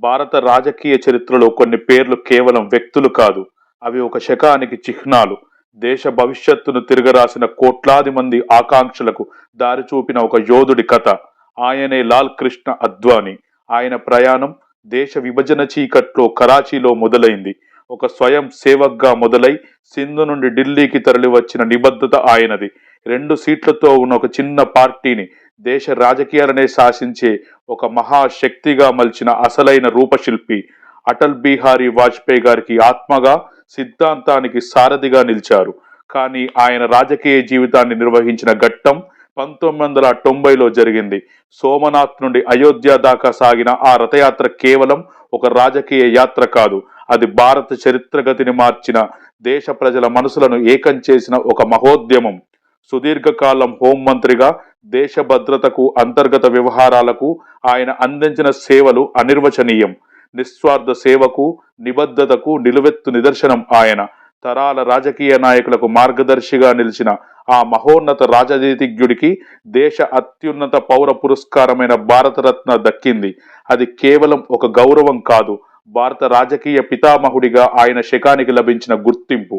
భారత రాజకీయ చరిత్రలో కొన్ని పేర్లు కేవలం వ్యక్తులు కాదు అవి ఒక శకానికి చిహ్నాలు. దేశ భవిష్యత్తును తిరగరాసిన కోట్లాది మంది ఆకాంక్షలకు దారి చూపిన ఒక యోధుడి కథ. ఆయనే లాల్ కృష్ణ అద్వానీ. ఆయన ప్రయాణం దేశ విభజన చీకట్లో కరాచీలో మొదలైంది. ఒక స్వయం సేవక్గా మొదలై సింధు నుండి ఢిల్లీకి తరలి వచ్చిన నిబద్ధత ఆయనది. రెండు సీట్లతో ఉన్న ఒక చిన్న పార్టీని దేశ రాజకీయాలనే శాసించే ఒక మహాశక్తిగా మలిచిన అసలైన రూపశిల్పి అటల్ బిహారీ వాజ్పేయి గారికి ఆత్మగా సిద్ధాంతానికి సారథిగా నిలిచారు. కానీ ఆయన రాజకీయ జీవితాన్ని నిర్వహించిన ఘట్టం పంతొమ్మిది వందల తొంభైలో జరిగింది. సోమనాథ్ నుండి అయోధ్య దాకా సాగిన ఆ రథయాత్ర కేవలం ఒక రాజకీయ యాత్ర కాదు. అది భారత చరిత్రగతిని మార్చిన దేశ ప్రజల మనసులను ఏకం చేసిన ఒక మహోద్యమం. సుదీర్ఘకాలం హోంమంత్రిగా దేశ భద్రతకు అంతర్గత వ్యవహారాలకు ఆయన అందించిన సేవలు అనిర్వచనీయం. నిస్వార్థ సేవకు నిబద్ధతకు నిలువెత్తు నిదర్శనం ఆయన. తరాల రాజకీయ నాయకులకు మార్గదర్శిగా నిలిచిన ఆ మహోన్నత రాజనీతిజ్ఞుడికి దేశ అత్యున్నత పౌర పురస్కారమైన భారతరత్న దక్కింది. అది కేవలం ఒక గౌరవం కాదు భారత రాజకీయ పితామహుడిగా ఆయన శకానికి లభించిన గుర్తింపు.